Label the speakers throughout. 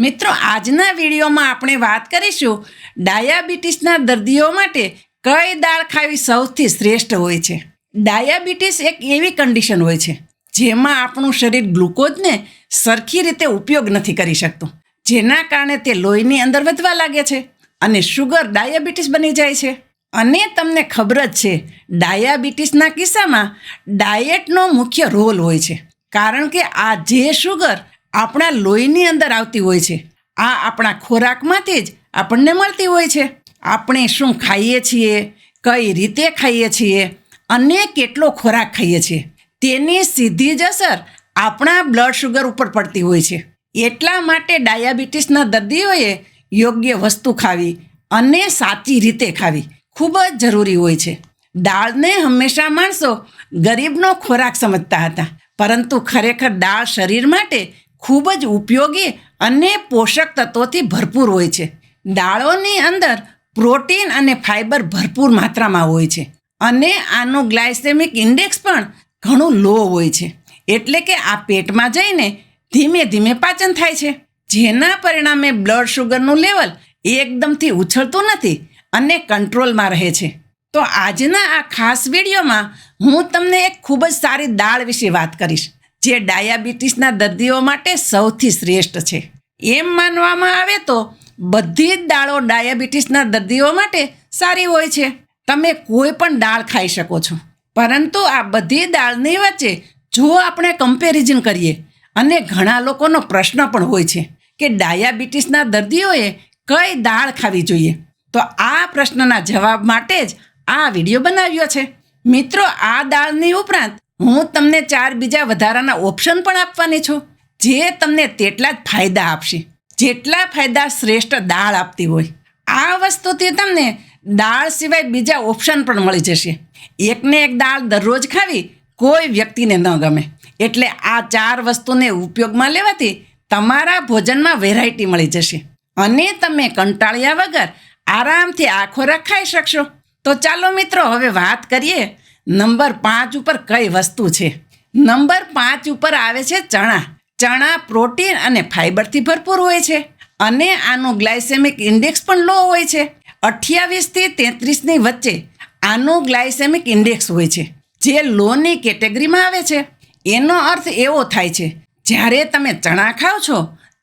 Speaker 1: મિત્રો, આજના વિડીયોમાં આપણે વાત કરીશું ડાયાબિટીસના દર્દીઓ માટે કઈ દાળ ખાવી સૌથી શ્રેષ્ઠ હોય છે. ડાયાબિટીસ એક એવી કન્ડિશન હોય છે જેમાં આપણું શરીર ગ્લુકોઝને સરખી રીતે ઉપયોગ નથી કરી શકતું. જેના કારણે તે લોહીની અંદર વધવા લાગે છે અને શુગર ડાયાબિટીસ બની જાય છે. અને તમને ખબર જ છે, ડાયાબિટીસના કિસ્સામાં ડાયટનો મુખ્ય રોલ હોય છે. કારણ કે આ જે શુગર આપણા લોહીની અંદર આવતી હોય છે. આ આપણા ખોરાકમાંથી જ આપણને મળતી હોય છે. આપણે શું ખાઈએ છીએ, કઈ રીતે ખાઈએ છીએ અને કેટલો ખોરાક ખાઈએ છીએ. તેની સીધી જ અસર આપણા બ્લડ શુગર ઉપર પડતી હોય છે. એટલા માટે ડાયાબિટીસના દર્દીઓએ યોગ્ય વસ્તુ ખાવી અને સાચી રીતે ખાવી ખૂબ જ જરૂરી હોય છે. દાળને હંમેશા માણસો ગરીબનો ખોરાક સમજતા હતા. પરંતુ ખરેખર દાળ શરીર માટે ખૂબ જ ઉપયોગી અને પોષક તત્વોથી ભરપૂર હોય છે. દાળોની અંદર પ્રોટીન અને ફાઇબર ભરપૂર માત્રામાં હોય છે અને આનું ગ્લાયસેમિક ઇન્ડેક્સ પણ ઘણું લો હોય છે. એટલે કે આ પેટમાં જઈને ધીમે ધીમે પાચન થાય છે. જેના પરિણામે બ્લડ શુગરનું લેવલ એકદમથી ઉછળતું નથી અને કંટ્રોલમાં રહે છે. તો આજના આ ખાસ વિડીયોમાં હું તમને એક ખૂબ જ સારી દાળ વિશે વાત કરીશ. જે ડાયાબિટીસના દર્દીઓ માટે સૌથી શ્રેષ્ઠ છે. એમ માનવામાં આવે તો બધી જ દાળો ડાયાબિટીસના દર્દીઓ માટે સારી હોય છે. તમે કોઈ પણ દાળ ખાઈ શકો છો. પરંતુ આ બધી દાળની વચ્ચે જો આપણે કમ્પેરિઝન કરીએ, અને ઘણા લોકોનો પ્રશ્ન પણ હોય છે કે ડાયાબિટીસના દર્દીઓએ કઈ દાળ ખાવી જોઈએ? તો આ પ્રશ્નના જવાબ માટે જ આ વીડિયો બનાવ્યો છે. મિત્રો, આ દાળની ઉપરાંત હું તમને ચાર બીજા વધારાના ઓપ્શન પણ આપવાની છું, જે તમને તેટલા જ ફાયદા આપશે. જેટલા ફાયદા શ્રેષ્ઠ દાળ આપતી હોય. આ વસ્તુથી તમને દાળ સિવાય બીજા ઓપ્શન પણ મળી જશે. એકને એક દાળ દરરોજ ખાવી કોઈ વ્યક્તિને ન ગમે. એટલે આ ચાર વસ્તુને ઉપયોગમાં લેવાથી તમારા ભોજનમાં વેરાયટી મળી જશે. અને તમે કંટાળ્યા વગર આરામથી આ ખોરાક ખાઈ શકશો. તો ચાલો મિત્રો, હવે વાત કરીએ નંબર પાંચ ઉપર કઈ વસ્તુ છે? નંબર પાંચ ઉપર આવે છે ચણા. ચણા પ્રોટીન અને ફાઇબરથી ભરપૂર હોય છે અને આનું ગ્લાયસેમિક ઇન્ડેક્સ પણ લો હોય છે. અઠ્યાવીસથી તેત્રીસની વચ્ચે આનું ગ્લાયસેમિક ઇન્ડેક્સ હોય છે, જે લોની કેટેગરીમાં આવે છે. એનો અર્થ એવો થાય છે, જ્યારે તમે ચણા ખાઓ છો,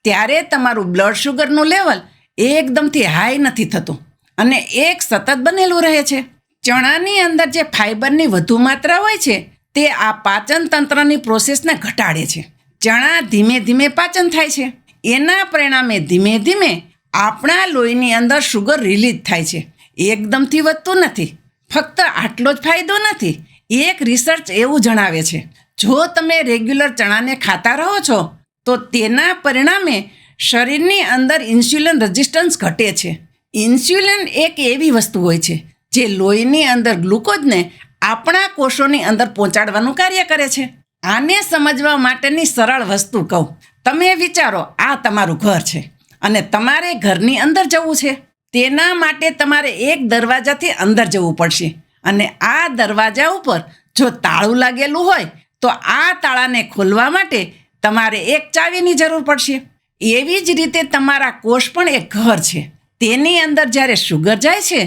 Speaker 1: ત્યારે તમારું બ્લડ શુગરનું લેવલ એકદમથી હાઈ નથી થતું અને એક સતત બનેલું રહે છે. ચણાની અંદર જે ફાઇબરની વધુ માત્રા હોય છે, તે આ પાચન તંત્રની પ્રોસેસને ઘટાડે છે. ચણા ધીમે ધીમે પાચન થાય છે. એના પરિણામે ધીમે ધીમે આપણા લોહીની અંદર શુગર રિલીઝ થાય છે. એકદમથી વધતું નથી. ફક્ત આટલો જ ફાયદો નથી. એક રિસર્ચ એવું જણાવે છે, જો તમે રેગ્યુલર ચણાને ખાતા રહો છો, તો તેના પરિણામે શરીરની અંદર ઇન્સ્યુલિન રેઝિસ્ટન્સ ઘટે છે. ઇન્સ્યુલિન એક એવી વસ્તુ હોય છે જે લોહીની અંદર ગ્લુકોઝને આપણા કોષોની અંદર પહોંચાડવાનું કાર્ય કરે છે. આને સમજવા માટેની સરળ વસ્તુ કહું. તમે વિચારો, આ તમારું ઘર છે અને તમારે ઘરની અંદર જવું છે. તેના માટે તમારે એક દરવાજાથી અંદર જવું પડશે અને આ દરવાજા ઉપર જો તાળું લાગેલું હોય, તો આ તાળાને ખોલવા માટે તમારે એક ચાવીની જરૂર પડશે. એવી જ રીતે તમારા કોષ પણ એક ઘર છે. તેની અંદર જ્યારે શુગર જાય છે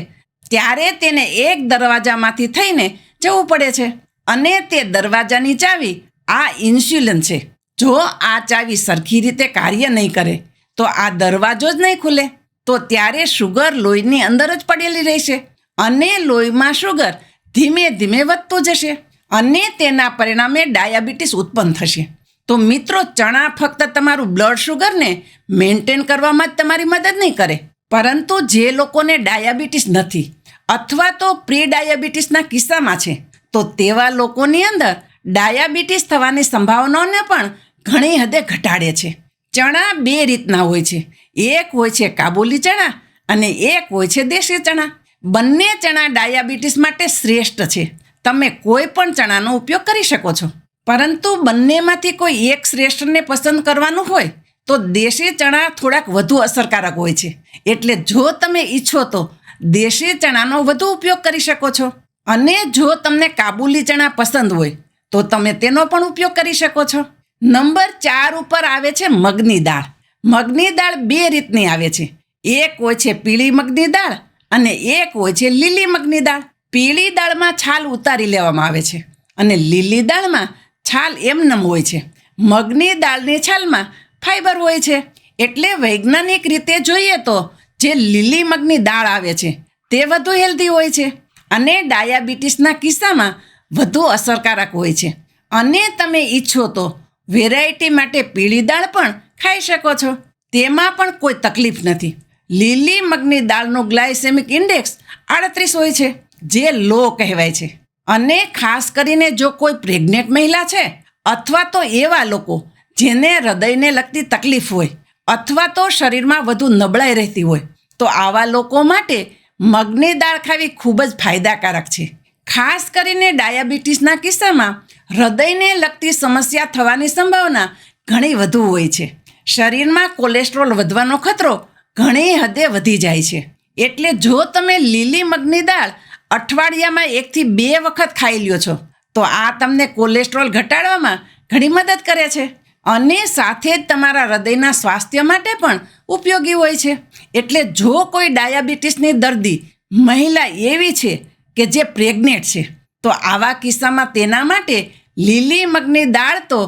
Speaker 1: ત્યારે તેને એક દરવાજામાંથી થઈને જવું પડે છે. અને તે દરવાજાની ચાવી આ ઇન્સ્યુલન છે. જો આ ચાવી સરખી રીતે કાર્ય નહીં કરે, તો આ દરવાજો જ નહીં ખુલે. તો ત્યારે શુગર લોહીની અંદર જ પડેલી રહેશે અને લોહીમાં શુગર ધીમે ધીમે વધતું જશે અને તેના પરિણામે ડાયાબિટીસ ઉત્પન્ન થશે. તો મિત્રો, ચણા ફક્ત તમારું બ્લડ શુગરને મેન્ટેન કરવામાં જ તમારી મદદ નહીં કરે. પરંતુ જે લોકોને ડાયાબિટીસ નથી અથવા તો પ્રી ડાયાબિટીસના કિસ્સામાં છે. તો તેવા લોકોની અંદર ડાયાબિટીસ થવાની સંભાવનાઓને પણ ઘણી હદે ઘટાડે છે. ચણા બે રીતના હોય છે. એક હોય છે કાબુલી ચણા અને એક હોય છે દેશી ચણા. બંને ચણા ડાયાબિટીસ માટે શ્રેષ્ઠ છે. તમે કોઈ પણ ચણાનો ઉપયોગ કરી શકો છો. પરંતુ બંનેમાંથી કોઈ એક શ્રેષ્ઠને પસંદ કરવાનું હોય, તો દેશી ચણા થોડાક વધુ અસરકારક હોય છે. એટલે જો તમે ઈચ્છો તો દેશી ચણાનો વધુ ઉપયોગ કરી શકો છો. અને જો તમને કાબુલી ચણા પસંદ હોય, તો તમે તેનો પણ ઉપયોગ કરી શકો છો. નંબર ચાર ઉપર આવે છે મગની દાળ. મગની દાળ બે રીતની આવે છે. એક હોય છે પીળી મગની દાળ અને એક હોય છે લીલી મગની દાળ. પીળી દાળમાં છાલ ઉતારી લેવામાં આવે છે અને લીલી દાળમાં છાલ એમનેમ હોય છે. મગની દાળની છાલમાં ફાઈબર હોય છે. એટલે વૈજ્ઞાનિક રીતે જોઈએ તો જે લીલી મગની દાળ આવે છે, તે વધુ હેલ્ધી હોય છે અને ડાયાબિટીસના કિસ્સામાં વધુ અસરકારક હોય છે. અને તમે ઈચ્છો તો વેરાયટી માટે પીળી દાળ પણ ખાઈ શકો છો. તેમાં પણ કોઈ તકલીફ નથી. લીલી મગની દાળનો ગ્લાયસેમિક ઇન્ડેક્સ આડત્રીસ હોય છે, જે લો કહેવાય છે. અને ખાસ કરીને જો કોઈ પ્રેગ્નેન્ટ મહિલા છે, અથવા તો એવા લોકો જેને હૃદયને લગતી તકલીફ હોય, અથવા તો શરીરમાં વધુ નબળાઈ રહેતી હોય તો આવા લોકો માટે મગની દાળ ખાવી ખૂબ જ ફાયદાકારક છે. ખાસ કરીને ડાયાબિટીસના કિસ્સામાં હૃદયને લગતી સમસ્યા થવાની સંભાવના ઘણી વધુ હોય છે. શરીરમાં કોલેસ્ટ્રોલ વધવાનો ખતરો ઘણી હદે વધી જાય છે. એટલે જો તમે લીલી મગની દાળ અઠવાડિયામાં એકથી બે વખત ખાઈ લ્યો છો, તો આ તમને કોલેસ્ટ્રોલ ઘટાડવામાં ઘણી મદદ કરે છે. અને સાથે જ તમારા હૃદયના સ્વાસ્થ્ય માટે પણ ઉપયોગી હોય છે. એટલે જો કોઈ ડાયાબિટીસની દર્દી મહિલા એવી છે કે જે પ્રેગ્નેન્ટ છે, તો આવા કિસ્સામાં તેના માટે લીલી મગની દાળ તો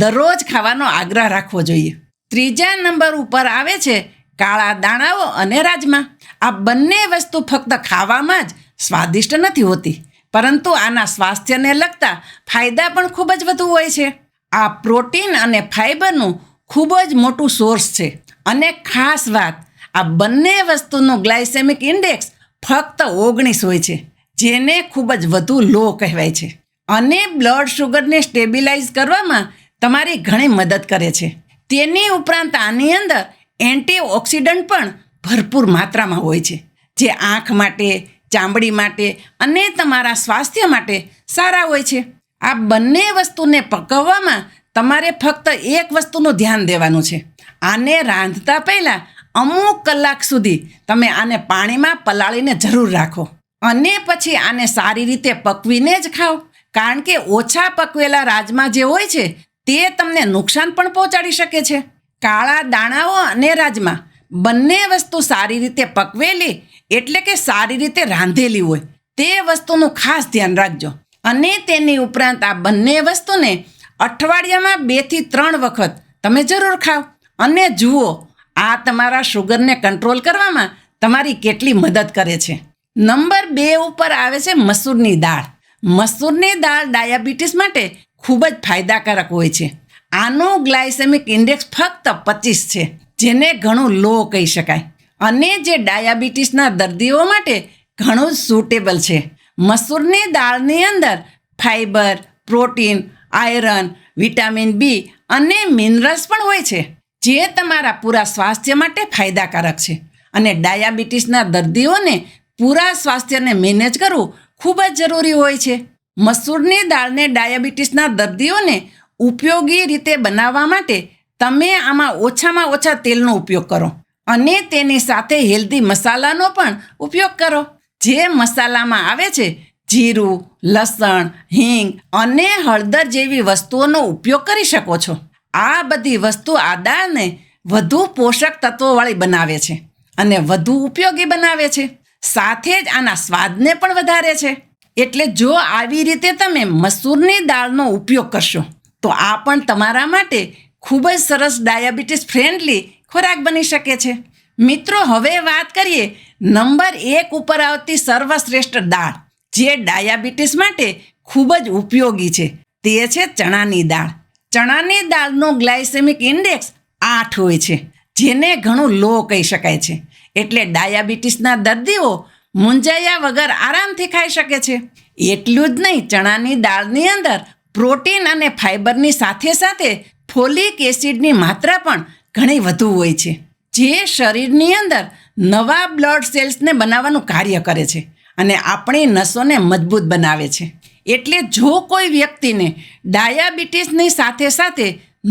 Speaker 1: દરરોજ ખાવાનો આગ્રહ રાખવો જોઈએ. ત્રીજા નંબર ઉપર આવે છે કાળા દાણાઓ અને રાજમા. આ બંને વસ્તુ ફક્ત ખાવામાં જ સ્વાદિષ્ટ નથી હોતી, પરંતુ આના સ્વાસ્થ્યને લગતા ફાયદા પણ ખૂબ જ વધુ હોય છે. આ પ્રોટીન અને ફાઇબરનું ખૂબ જ મોટું સોર્સ છે. અને ખાસ વાત, આ બંને વસ્તુનું ગ્લાયસેમિક ઇન્ડેક્સ ફક્ત ઓગણીસ હોય છે, જેને ખૂબ જ વધુ લો કહેવાય છે. અને બ્લડ શુગરને સ્ટેબિલાઇઝ કરવામાં તમારી ઘણી મદદ કરે છે. તેની ઉપરાંત આની અંદર એન્ટીઓક્સિડન્ટ પણ ભરપૂર માત્રામાં હોય છે, જે આંખ માટે, ચામડી માટે અને તમારા સ્વાસ્થ્ય માટે સારા હોય છે. આ બંને વસ્તુને પકવવામાં તમારે ફક્ત એક વસ્તુનું ધ્યાન દેવાનું છે. આને રાંધતા પહેલાં અમુક કલાક સુધી તમે આને પાણીમાં પલાળીને જરૂર રાખો. અને પછી આને સારી રીતે પકવીને જ ખાઓ. કારણ કે ઓછા પકવેલા રાજમા જે હોય છે, તે તમને નુકસાન પણ પહોંચાડી શકે છે. કાળા દાણાઓ અને રાજમા બંને વસ્તુ સારી રીતે પકવેલી એટલે કે સારી રીતે રાંધેલી હોય, તે વસ્તુનું ખાસ ધ્યાન રાખજો. અને તેની ઉપરાંત આ બંને વસ્તુને અઠવાડિયામાં બેથી ત્રણ વખત તમે જરૂર ખાઓ. અને જુઓ, આ તમારા શુગરને કંટ્રોલ કરવામાં તમારી કેટલી મદદ કરે છે. નંબર બે ઉપર આવે છે મસૂરની દાળ. મસૂરની દાળ ડાયાબિટીસ માટે ખૂબ જ ફાયદાકારક હોય છે. આનું ગ્લાયસેમિક ઇન્ડેક્સ ફક્ત પચીસ છે, જેને ઘણું લો કહી શકાય. અને જે ડાયાબિટીસના દર્દીઓ માટે ઘણું સુટેબલ છે. મસૂરની દાળની અંદર fibre protein, iron, vitamin B અને મિનરલ્સ પણ હોય છે, જે તમારા પૂરા સ્વાસ્થ્ય માટે ફાયદાકારક છે. અને ડાયાબિટીસના દર્દીઓને પૂરા સ્વાસ્થ્યને મેનેજ કરવું ખૂબ જ જરૂરી હોય છે. મસૂરની દાળને ડાયાબિટીસના દર્દીઓને ઉપયોગી રીતે બનાવવા માટે તમે આમાં ઓછામાં ઓછા તેલનો ઉપયોગ કરો અને તેની સાથે હેલ્ધી મસાલાનો પણ ઉપયોગ કરો. જે મસાલામાં આવે છે, જીરું, લસણ, હિંગ અને હળદર જેવી વસ્તુઓનો ઉપયોગ કરી શકો છો. આ બધી વસ્તુ આદાને વધુ પોષક તત્વોવાળી બનાવે છે અને વધુ ઉપયોગી બનાવે છે. સાથે જ આના સ્વાદને પણ વધારે છે. એટલે જો આવી રીતે તમે મસૂરની દાળનો ઉપયોગ કરશો, તો આ પણ તમારા માટે ખૂબ જ સરસ ડાયાબિટીસ ફ્રેન્ડલી ખોરાક બની શકે છે. મિત્રો, હવે વાત કરીએ નંબર એક ઉપર આવતી સર્વશ્રેષ્ઠ દાળ, જે ડાયાબિટીસ માટે ખૂબ જ ઉપયોગી છે. તે છે ચણાની દાળ. ચણાની દાળનો ગ્લાયસેમિક ઇન્ડેક્સ આઠ હોય છે, જેને ઘણું લો કહી શકાય છે. એટલે ડાયાબિટીસના દર્દીઓ મૂંઝાયા વગર આરામથી ખાઈ શકે છે. એટલું જ નહીં, ચણાની દાળની અંદર પ્રોટીન અને ફાઇબરની સાથે સાથે ફોલિક એસિડની માત્રા પણ ઘણી વધુ હોય છે. જે શરીરની અંદર નવા બ્લડ સેલ્સને બનાવવાનું કાર્ય કરે છે અને આપણી નસોને મજબૂત બનાવે છે. એટલે જો કોઈ વ્યક્તિને ડાયાબિટીસની સાથે સાથે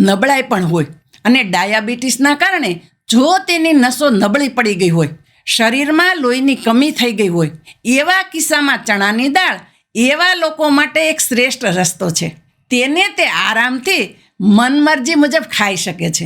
Speaker 1: નબળાઈ પણ હોય અને ડાયાબિટીસના કારણે જો તેની નસો નબળી પડી ગઈ હોય, શરીરમાં લોહીની કમી થઈ ગઈ હોય, એવા કિસ્સામાં ચણાની દાળ એવા લોકો માટે એક શ્રેષ્ઠ રસ્તો છે. તેને તે આરામથી મનમરજી મુજબ ખાઈ શકે છે.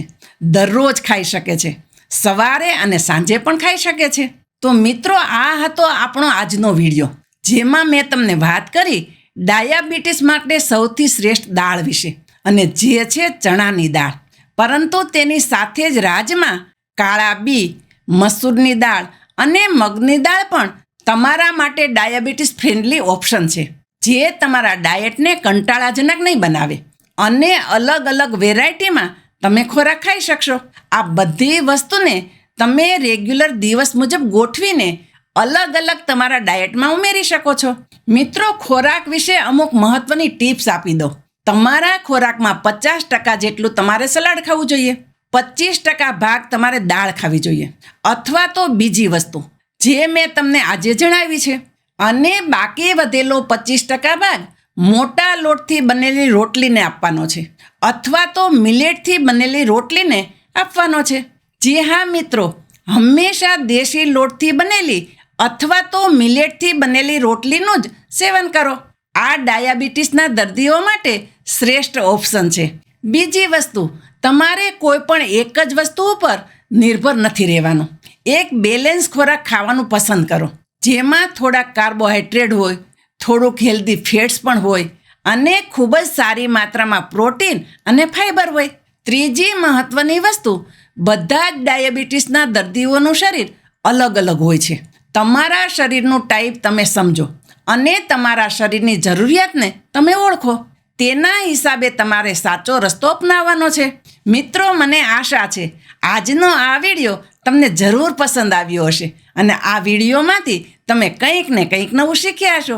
Speaker 1: દરરોજ ખાઈ શકે છે. સવારે અને સાંજે પણ ખાઈ શકે છે. તો મિત્રો, આ હતો આપણો આજનો વીડિયો, જેમાં મેં તમને વાત કરી ડાયાબિટીસ માટે સૌથી શ્રેષ્ઠ દાળ વિશે, અને જે છે ચણાની દાળ. પરંતુ તેની સાથે જ રાજમાં કાળા બી, મસૂરની દાળ અને મગની દાળ પણ તમારા માટે ડાયાબિટીસ ફ્રેન્ડલી ઓપ્શન છે, જે તમારા ડાયટને કંટાળાજનક નહીં બનાવે. અને અલગ અલગ વેરાયટીમાં તમે ખોરાક ખાઈ શકશો. આ બધી વસ્તુને તમે રેગ્યુલર દિવસ મુજબ ગોઠવીને અલગ અલગ તમારા ડાયટમાં ઉમેરી શકો છો. મિત્રો, ખોરાક વિશે અમુક મહત્વની ટિપ્સ આપી દો તમારા ખોરાકમાં પચાસ ટકા જેટલું તમારે સલાડ ખાવું જોઈએ. પચીસ ટકા ભાગ તમારે દાળ ખાવી જોઈએ. અથવા તો બીજી વસ્તુ, જે મેં તમને આજે જણાવી છે. અને બાકી વધેલો પચીસ ટકા ભાગ મોટા લોટથી બનેલી રોટલીને આપવાનો છે અથવા તો મિલેટથી બનેલી રોટલીને આપવાનો છે. જી હા, મિત્રો, હંમેશા દેશી લોટથી બનેલી અથવા તો મિલેટથી બનેલી રોટલીનું જ સેવન કરો. આ ડાયાબિટીસના દર્દીઓ માટે શ્રેષ્ઠ ઓપ્શન છે. બીજી વસ્તુ, તમારે કોઈ પણ એક જ વસ્તુ ઉપર નિર્ભર નથી રહેવાનું. એક બેલેન્સ ખોરાક ખાવાનું પસંદ કરો. જેમાં થોડાક કાર્બોહાઈડ્રેટ હોય થોડુંક હેલ્ધી ફેટ્સ પણ હોય અને ખૂબ જ સારી માત્રામાં પ્રોટીન અને ફાઇબર હોય. ત્રીજી મહત્વની વસ્તુ, બધા જ ડાયાબિટીસના દર્દીઓનું શરીર અલગ અલગ હોય છે. તમારા શરીરનું ટાઈપ તમે સમજો અને તમારા શરીરની જરૂરિયાતને તમે ઓળખો. તેના હિસાબે તમારે સાચો રસ્તો અપનાવવાનો છે. મિત્રો, મને આશા છે, આજનો આ વીડિયો તમને જરૂર પસંદ આવ્યો હશે અને આ વિડીયોમાંથી તમે કંઈક ને કંઈક નવું શીખ્યા હશો.